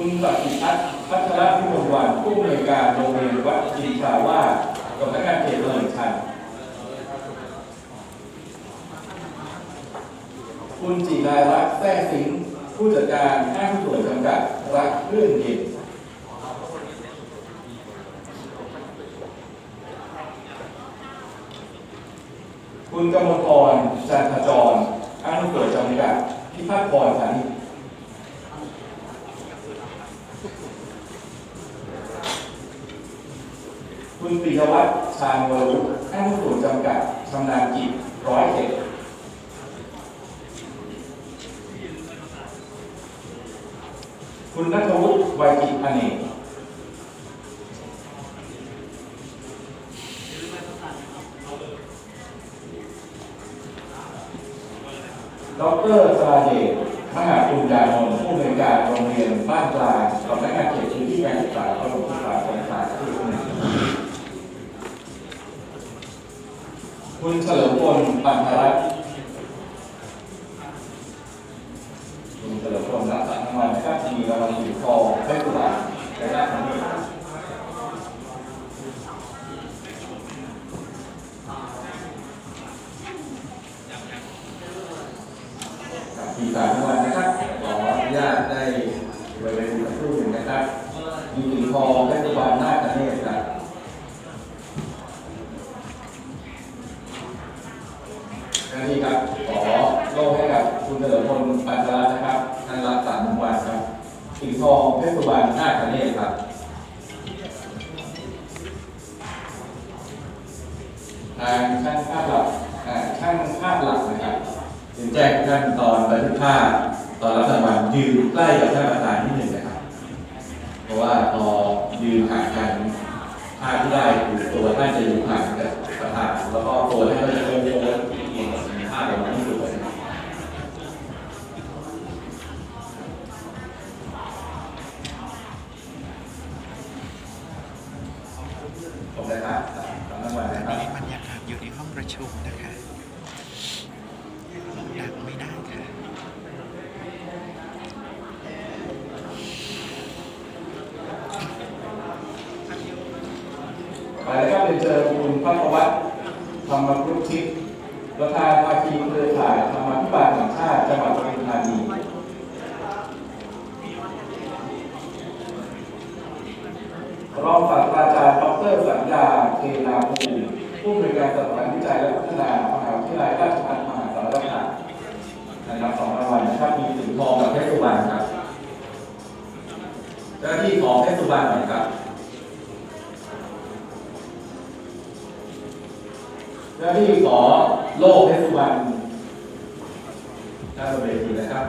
คุณปฏิพัฒน์พัชรพิมลวันผู้อำนวยการโรงเรียนวัดจินชาวาสสำนักงานเขตตลิ่งชันคุณจิรารักษ์แท้สิงห์ผู้จัดการห้างส่วนจำกัดรักเรื่องเย็นคุณกมลพรจันทจรห้างส่วนจำกัดพิพัฒน์พรพานิชย์ คุณปิยวัฒน์ชาญวรุษห้างส่วนจำกัดชำนาญกิจร้อยเอ็ดคุณนัทวุฒิวัยกิจอเนกดรสราเดชมหาปุญญานนท์ผู้อำนวยการโรงเรียนบ้านกลางสำนักงาน คุณเฉลิมพลปันธรัตน์คุณเฉลิมพลรับสารรางวัลนะครับมีรางวัลอยู่ทองเพชรบุรีในด้านนี้ครับมีสารรางวัลนะครับ ขออนุญาตได้บริเวณสักครู่หนึ่งนะครับมีถึงทอ น้าที่ครับขอโล่ให้กับคุณเฉลิมพลปัญจรัตน์นะครับท่านรับสามรางวัลครับสิงห์ทองเพชรสุวรรณนาคเนศครับทางช่างภาพหลักช่างภาพหลักนะครับถึงแจ้งท่านตอนบันทึกภาพตอนรับรางวัลยืนใกล้กับท่านประธานที่หนึ่งนะครับ เพราะว่าพอยืนห่างกันภาพที่ได้คือตัวท่านจะอยู่ห่างกับประธานแล้วก็ตัวท่านก็จะโงๆเอียง มนะคะดังไม่ได้ค่ะไปแล้วก็เป็นเจอคุณพักวัฒน์ธรรมรุชิตประธานภาคีเครือข่ายธรรมาภิบาลแห่งชาติจังหวัดปทุมธานี รองศาสตราจารย์ดรสัญญาเทนาภูมิ ผู้อำนวยการสถาบันวิจัยและพัฒนามหาวิทยาลัยราชภัฏมหาสารคามนะครับสองรางวัลนะครับมีสิงทองกับเพชรสุวรรณครับเจ้าหน้าที่ของเพชรสุวรรณหน่อยครับเจ้าหน้าที่ขอโล่เพชรสุวรรณหน้าบนเวทีนะครับ